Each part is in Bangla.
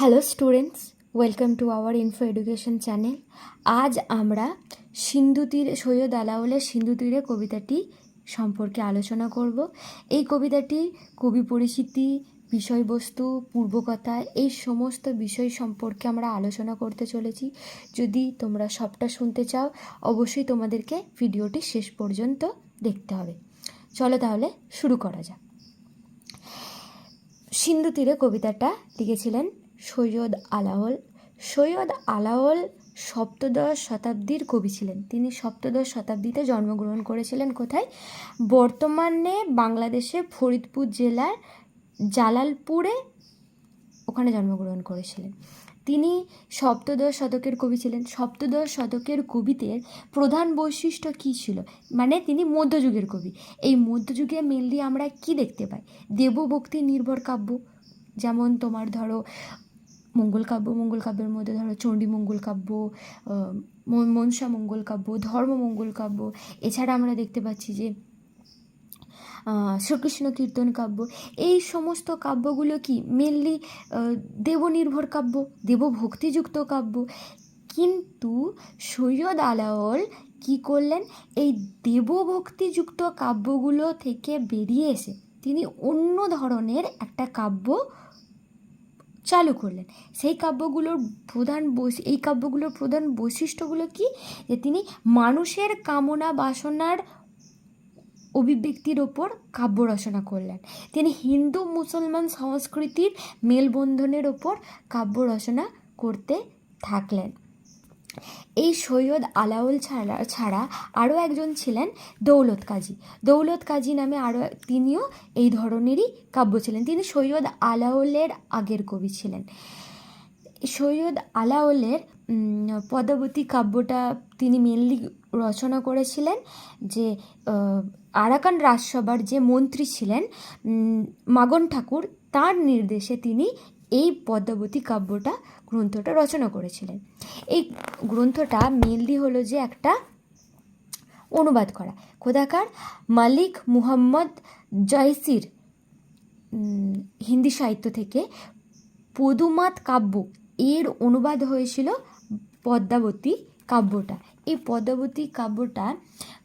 Hello students welcome to our info education channel আজ আমরা সিন্ধু তীরে, সৈয়দ আলাউলের সিন্ধু তীরে কবিতাটি সম্পর্কে আলোচনা করব। এই কবিতাটি কবি পরিচিতি, বিষয়বস্তু, পূর্বকথা, এই সমস্ত বিষয় সম্পর্কে আমরা আলোচনা করতে চলেছি। যদি তোমরা সবটা শুনতে চাও, অবশ্যই তোমাদেরকে ভিডিওটি শেষ পর্যন্ত দেখতে হবে। চলো তাহলে শুরু করা যাক। সিন্ধু তীরে কবিতাটা লিখেছিলেন সৈয়দ আলাওল সৈয়দ আলাওল সপ্তদশ শতাব্দীর কবি ছিলেন। তিনি সপ্তদশ শতাব্দীতে জন্মগ্রহণ করেছিলেন কোথায়? বর্তমানে বাংলাদেশে ফরিদপুর জেলার জালালপুরে ওখানে জন্মগ্রহণ করেছিলেন। তিনি সপ্তদশ শতকের কবি ছিলেন। সপ্তদশ শতকের কবিদের প্রধান বৈশিষ্ট্য কী ছিল? মানে তিনি মধ্যযুগের কবি। এই মধ্যযুগে মেনলি আমরা কি দেখতে পাই? দেবভক্তি নির্ভর কাব্য। যেমন তোমার ধরো মঙ্গল কাব্য, মঙ্গল কাব্যের মধ্যে ধরো চণ্ডী মঙ্গল কাব্য মনসা মঙ্গল কাব্য, ধর্ম মঙ্গল কাব্য। এছাড়া আমরা দেখতে পাচ্ছি যে শ্রীকৃষ্ণ কীর্তন কাব্য। এই সমস্ত কাব্যগুলো কি মেনলি দেবনির্ভর কাব্য, দেবভক্তিযুক্ত কাব্য? কিন্তু সৈয়দ আলাওল কি করলেন? এই দেবভক্তিযুক্ত কাব্যগুলো থেকে বেরিয়ে এসে তিনি অন্য ধরনের একটা কাব্য চালু করলেন। সেই কাব্যগুলোর প্রধান এই কাব্যগুলোর প্রধান বৈশিষ্ট্যগুলো কি? যে তিনি মানুষের কামনা বাসনার অভিব্যক্তির ওপর কাব্য রচনা করলেন। তিনি হিন্দু মুসলমান সংস্কৃতির মেলবন্ধনের ওপর কাব্য রচনা করতে থাকলেন। এই সৈয়দ আলাউল ছাড়া ছাড়া আরও একজন ছিলেন দৌলত কাজী। দৌলত কাজী নামে আরও তিনিও এই ধরনেরই কাব্য ছিলেন। তিনি সৈয়দ আলাউলের আগের কবি ছিলেন। সৈয়দ আলাউলের উম, পদ্মাবতী কাব্যটা তিনি মেনলি রচনা করেছিলেন যে আরাকান রাজসভার যে মন্ত্রী ছিলেন মাগন ঠাকুর তার নির্দেশে তিনি এই পদ্মাবতী কাব্যটা গ্রন্থটা রচনা করেছিলেন। এই গ্রন্থটা মেনলি হলো যে একটা অনুবাদ করা। খোদাকার মালিক মুহাম্মদ জয়সির হিন্দি সাহিত্য থেকে পদুমাত কাব্য এর অনুবাদ হয়েছিল পদ্মাবতী কাব্যটা। এই পদ্মাবতী কাব্যটা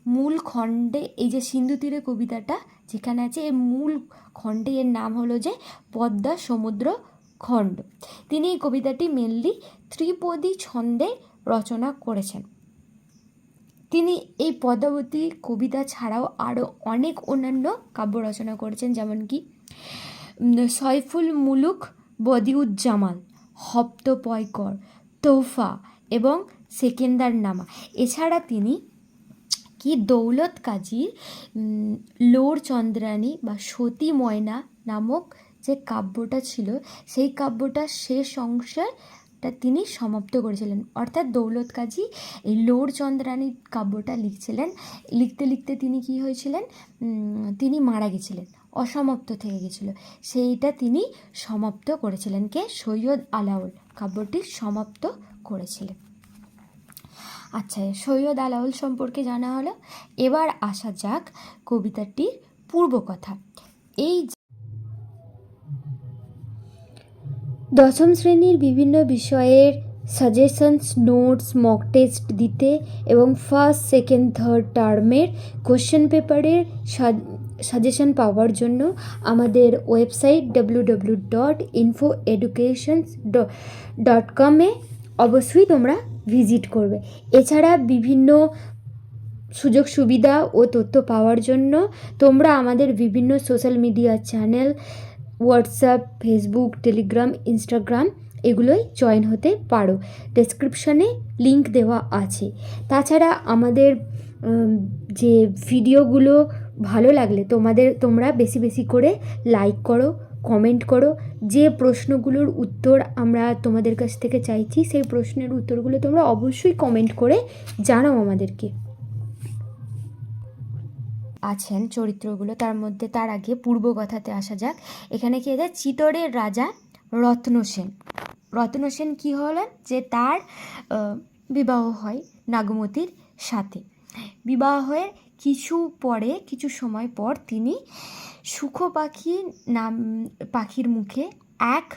মূল খণ্ডে এই যে সিন্ধু তীরে কবিতাটা যেখানে আছে এই মূল খণ্ডে এর নাম হলো যে পদ্মা সমুদ্র খণ্ড। তিনি এই কবিতাটি মেনলি ত্রিপদী ছন্দে রচনা করেছেন। তিনি এই পদ্মাবতী কবিতা ছাড়াও আরও অনেক অন্যান্য কাব্য রচনা করেছেন, যেমন কি সয়ফুল মুলুক বদিউজ্জামান, হপ্ত পয়কর, তোহফা এবং সেকেন্দার নামা। এছাড়া তিনি কি, দৌলত কাজীর লোর চন্দ্রানী বা সতী ময়না নামক যে কাব্যটা ছিল, সেই কাব্যটার শেষ অংশটা তিনি সমাপ্ত করেছিলেন। অর্থাৎ দৌলত কাজী এই লোর চন্দ্রানী কাব্যটা লিখছিলেন। লিখতে লিখতে তিনি কি হয়েছিলেন? তিনি মারা গেছিলেন, অসমাপ্ত থেকে গেছিল। সেইটা তিনি সমাপ্ত করেছিলেন। কে? সৈয়দ আলাউল। কাব্যটি সমাপ্ত করেছিলেন। আচ্ছা সৈয়দ আলাউল সম্পর্কে জানা হলো। এবার আসা যাক কবিতাটির পূর্বকথা। এই দশম শ্রেণির বিভিন্ন বিষয়ের সাজেশনস, নোটস মক টেস্ট দিতে এবং ফার্স্ট সেকেন্ড থার্ড টার্মের কোশ্চেন পেপারের সাজেশন পাওয়ার জন্য আমাদের website W W dot info educations dot কমে অবশ্যই তোমরা ভিজিট করবে। এছাড়া বিভিন্ন সুযোগ, সুবিধা ও তথ্য পাওয়ার জন্য তোমরা আমাদের বিভিন্ন social media channel WhatsApp, Facebook, Telegram, Instagram এগুলোই জয়েন হতে পারো। ডেসক্রিপশনে লিংক দেওয়া আছে। তাছাড়া আমাদের যে ভিডিওগুলো ভালো লাগলে তোমাদের, তোমরা বেশি বেশি করে লাইক করো, কমেন্ট করো। যে প্রশ্নগুলোর উত্তর আমরা তোমাদের কাছ থেকে চাইছি, সেই প্রশ্নের উত্তরগুলো তোমরা অবশ্যই কমেন্ট করে জানাও আমাদেরকে। আছেন চরিত্রগুলো, তার মধ্যে তার আগে পূর্বকথাতে আসা যাক। এখানে কি আছে চিতরের রাজা রত্নসেন রত্নসেন কি হলেন? যে তার বিবাহ হয় নাগমতির সাথে। বিবাহ হয়ে কিছু পরে, কিছু সময় পর তিনি সুখ পাখি নাম, পাখির মুখে এক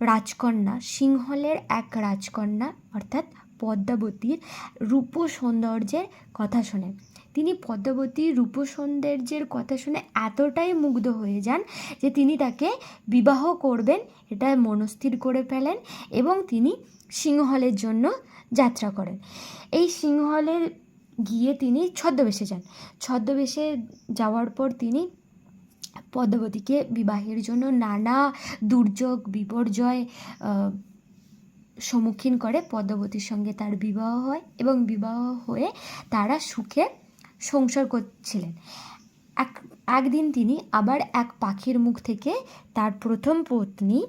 রাজকন্যা, সিংহলের এক রাজকন্যা, অর্থাৎ পদ্মাবতীর রূপ সৌন্দর্যের কথা শোনেন তিনি পদ্মাবতীর রূপ সৌন্দর্যের কথা শুনে এতটাই মুগ্ধ হয়ে যান যে তিনি তাকে বিবাহ করবেন, এটা মনস্থির করে ফেলেন এবং তিনি সিংহলের জন্য যাত্রা করেন। এই সিংহলের গিয়ে তিনি ছদ্মবেশে যান। ছদ্মবেশে যাওয়ার পর তিনি পদ্মাবতীকে বিবাহের জন্য নানা দুর্যোগ, বিপর্যয় সম্মুখীন করে। পদ্মাবতীর সঙ্গে তার বিবাহ হয় এবং বিবাহ হয়ে তারা সুখে সংসার করছিলেন। এক, একদিন তিনি আবার এক পাখির মুখ থেকে তার প্রথম পত্নী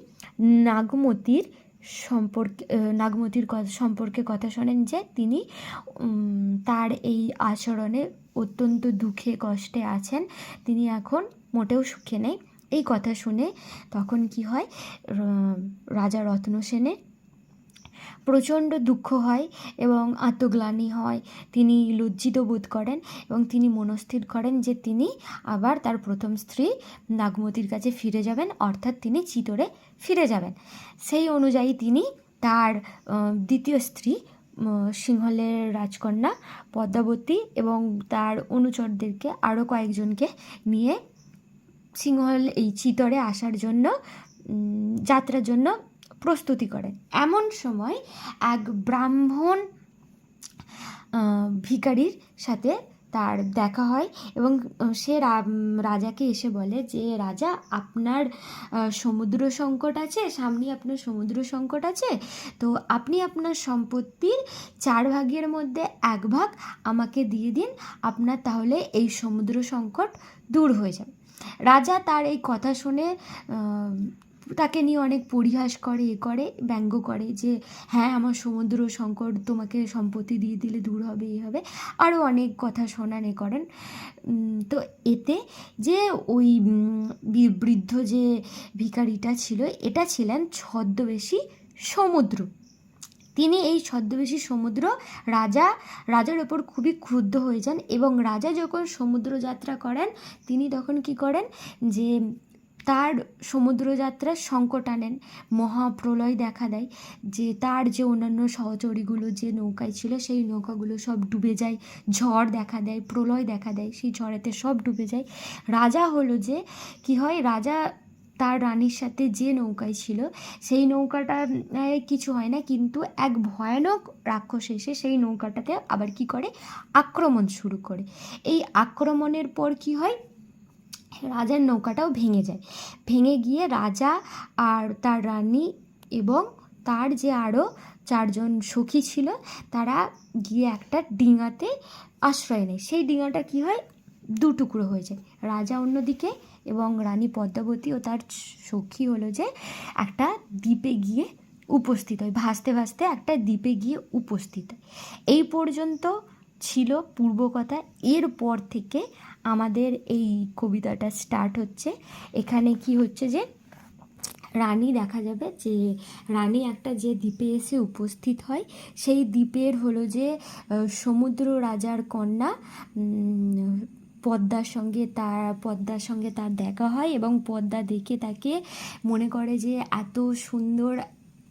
নাগমতির সম্পর্কে নাগমতির কথা, সম্পর্কে কথা শোনেন যে তিনি তার এই আচরণে অত্যন্ত দুঃখে কষ্টে আছেন। তিনি এখন মোটেও সুখে নেই। এই কথা শুনে তখন কি হয়? রাজা রত্ন সেনের প্রচণ্ড দুঃখ হয় এবং আত্মগ্লানি হয়। তিনি লজ্জিত বোধ করেন এবং তিনি মনস্থির করেন যে তিনি আবার তার প্রথম স্ত্রী নাগমতির কাছে ফিরে যাবেন, অর্থাৎ তিনি চিতরে ফিরে যাবেন। সেই অনুযায়ী তিনি তার দ্বিতীয় স্ত্রী সিংহলের রাজকন্যা পদ্মাবতী এবং তার অনুচরদেরকে আরও কয়েকজনকে নিয়ে সিংহল এই চিতরে আসার জন্য যাত্রার জন্য প্রস্তুতি করেন এমন সময় এক ব্রাহ্মণ আহ, ভিখারির সাথে তার দেখা হয় এবং সে রাজাকে এসে বলে যে রাজা আপনার সমুদ্র সংকট আছে সামনে আপনার সমুদ্র সংকট আছে তো আপনি আপনার সম্পত্তির চার ভাগের মধ্যে এক ভাগ আমাকে দিয়ে দিন আপনার তাহলে এই সমুদ্র সংকট দূর হয়ে যাবে। রাজা তার এই কথা শুনে তাকে নিয়ে অনেক পরিহাস করে, এ করে, ব্যঙ্গ করে যে হ্যাঁ আমার সমুদ্র সংকট তোমাকে সম্পত্তি দিয়ে দিলে দূর হবে এ হবে। আরও অনেক কথা শোনান এ করেন। তো এতে যে ওই বৃদ্ধ যে ভিখারিটা ছিল, এটা ছিলেন ছদ্মবেশী সমুদ্র। তিনি এই ছদ্মবেশী সমুদ্র রাজা, রাজার ওপর খুবই ক্রুদ্ধ হয়ে যান এবং রাজা যখন সমুদ্র যাত্রা করেন, তিনি তখন কি করেন যে তার সমুদ্রযাত্রার সংকট আনেন, মহাপ্রলয় দেখা দেয় যে তার যে অন্যান্য সহচরীগুলো যে নৌকায় ছিল, সেই নৌকাগুলো সব ডুবে যায়, ঝড় দেখা দেয়, প্রলয় দেখা দেয়, সেই ঝড়েতে সব ডুবে যায়। রাজা হলো যে কি হয়, রাজা তার রানীর সাথে যে নৌকায় ছিল, সেই নৌকাটা কিছু হয় না, কিন্তু এক ভয়ানক রাক্ষস এসে সেই নৌকাটাতে আবার কি করে? আক্রমণ শুরু করে। এই আক্রমণের পর কি হয়? রাজার নৌকাটাও ভেঙে যায়। ভেঙে গিয়ে রাজা আর তার রানী এবং তার যে আরও চারজন সখী ছিল, তারা গিয়ে একটা ডিঙাতে আশ্রয় নেয়। সেই ডিঙাটা কি হয়? দু টুকরো হয়ে যায়। রাজা অন্যদিকে এবং রানী পদ্মাবতী ও তার সখী হলো যে একটা দ্বীপে গিয়ে উপস্থিত হয়, ভাসতে ভাসতে একটা দ্বীপে গিয়ে উপস্থিত হয়। এই পর্যন্ত ছিল পূর্বকথা এরপর থেকে আমাদের এই কবিতাটা স্টার্ট হচ্ছে। এখানে কি হচ্ছে যে, রানী দেখা যাবে যে, রানী একটা যে দ্বীপে এসে উপস্থিত হয়, সেই দ্বীপের হলো যে সমুদ্র রাজার কন্যা পদ্মার সঙ্গে তার, পদ্মার সঙ্গে তার দেখা হয় এবং পদ্মা দেখে তাকে মনে করে যে এত সুন্দর,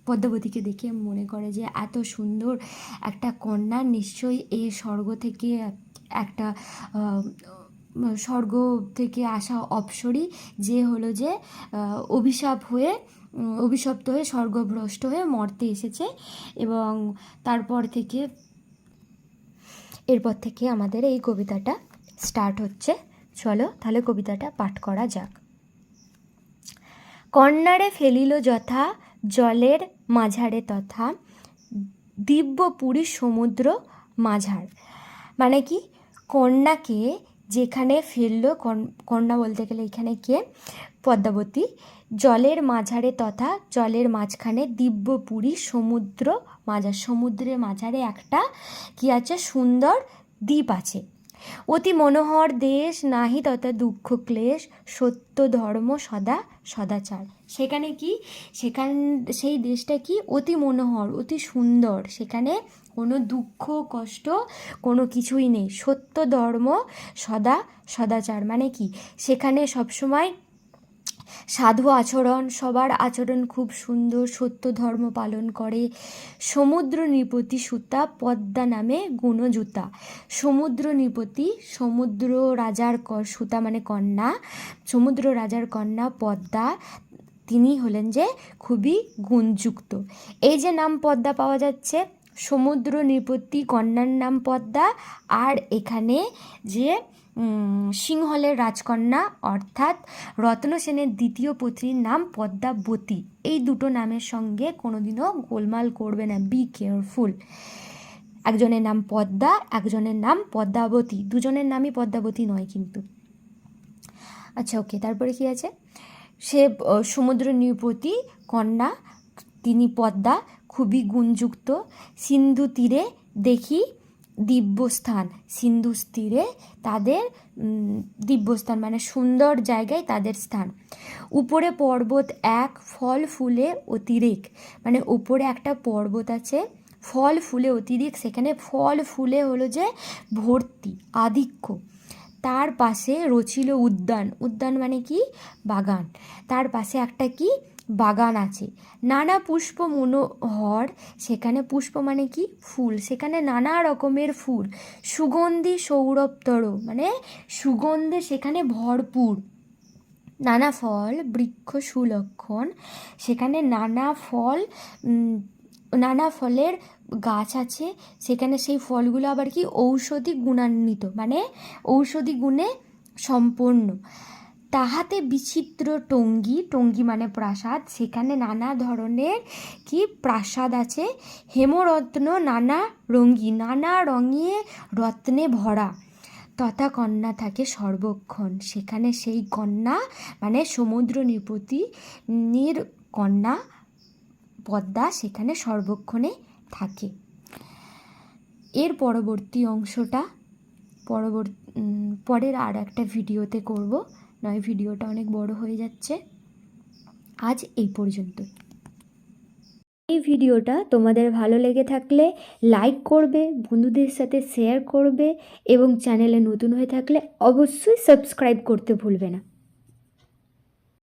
পদ্মাবতীকে দেখে মনে করে যে এত সুন্দর একটা কন্যা। নিশ্চয়ই এ স্বর্গ থেকে একটা স্বর্গ থেকে আসা অপসরী যে হলো যে অভিশাপ হয়ে অভিশপ্ত হয়ে, স্বর্গভ্রষ্ট হয়ে মর্তে এসেছে এবং তারপর থেকে, এরপর থেকে আমাদের এই কবিতাটা স্টার্ট হচ্ছে। চলো তাহলে কবিতাটা পাঠ করা যাক। কন্যারে ফেলিল যথা, জলের মাঝারে তথা, দিব্য পুরী সমুদ্র মাঝার। মানে কি? কন্যাকে যেখানে ফেলল, কন- কন্যা বলতে গেলে এখানে কে? পদ্মাবতী। জলের মাঝারে তথা, জলের মাঝখানে দিব্যপুরী সমুদ্র মাঝার। সমুদ্রের মাঝারে একটা কি আছে? সুন্দর দ্বীপ আছে। অতি মনোহর দেশ, নাহি তথা দুঃখ ক্লেশ, সত্য ধর্ম সদা সদাচার। সেখানে কি? সেখান, সেই দেশটা কি? অতি মনোহর, অতি সুন্দর। সেখানে কোনো দুঃখ, কষ্ট, কোনো কিছুই নেই। সত্য ধর্ম সদা সদাচার। মানে কি? সেখানে সবসময় সাধু আচরণ, সবার আচরণ খুব সুন্দর, সত্য ধর্ম পালন করে। সমুদ্র নৃপতি সুতা, পদ্মা নামে গুণজুতা সমুদ্র নৃপতি, সমুদ্র রাজার সুতা মানে কন্যা। সমুদ্র রাজার কন্যা পদ্মা, তিনি হলেন যে খুবই গুণযুক্ত। এই যে নাম পদ্মা পাওয়া যাচ্ছে, সমুদ্র নৃপতি কন্যার নাম পদ্মা, আর এখানে যে সিংহলের রাজকন্যা, অর্থাৎ রত্ন সেনের দ্বিতীয় পত্নীর নাম পদ্মাবতী এই দুটো নামের সঙ্গে কোনোদিনও গোলমাল করবে না। বি কেয়ারফুল একজনের নাম পদ্মা, একজনের নাম পদ্মাবতী দুজনের নামই পদ্মাবতী নয় কিন্তু। আচ্ছা ওকে তারপরে কি আছে? সে সমুদ্র নৃপতি, কন্যা, তিনি পদ্মা, খুবই গুণযুক্ত। সিন্ধু তীরে দেখি দিব্যস্থান সিন্ধু তীরে তাদের দিব্যস্থান মানে সুন্দর জায়গায় তাদের স্থান। উপরে পর্বত এক, ফল, ফুলে অতিরেক মানে উপরে একটা পর্বত আছে, ফল, ফুলে অতিরিক্ত। সেখানে ফল, ফুলে হলো যে ভর্তি, আধিক্য। তার পাশে রচিল উদ্যান। উদ্যান মানে কি? বাগান। তার পাশে একটা কি? বাগান আছে। নানা পুষ্প মনোহর, সেখানে পুষ্প মানে কি? ফুল। সেখানে নানা রকমের ফুল। সুগন্ধি সৌরভতর মানে সুগন্ধে সেখানে ভরপুর। নানা ফল, বৃক্ষ সুলক্ষণ, সেখানে নানা ফল নানা ফলের গাছ আছে। সেখানে সেই ফলগুলো আবার কি? ঔষধি গুণান্বিত মানে ঔষধি গুণে সম্পন্ন। তাহাতে বিচিত্র টঙ্গী টঙ্গী মানে প্রাসাদ। সেখানে নানা ধরনের কি প্রাসাদ আছে? হেমরত্ন নানা রঙ্গি নানা রঙে রত্নে ভরা। তথা কন্যা থাকে সর্বক্ষণ। সেখানে সেই কন্যা মানে সমুদ্র নৃপতি, নির কন্যা পদ্মা সেখানে সর্বক্ষণে থাকে। এর পরবর্তী অংশটা পরবর্তী পরের আর একটা ভিডিওতে করব। নয়, ভিডিওটা অনেক বড় হয়ে যাচ্ছে। আজ এই পর্যন্ত। এই ভিডিওটা তোমাদের ভালো লেগে থাকলে লাইক করবে, বন্ধুদের সাথে শেয়ার করবে এবং চ্যানেলে নতুন হয়ে থাকলে অবশ্যই সাবস্ক্রাইব করতে ভুলবে না।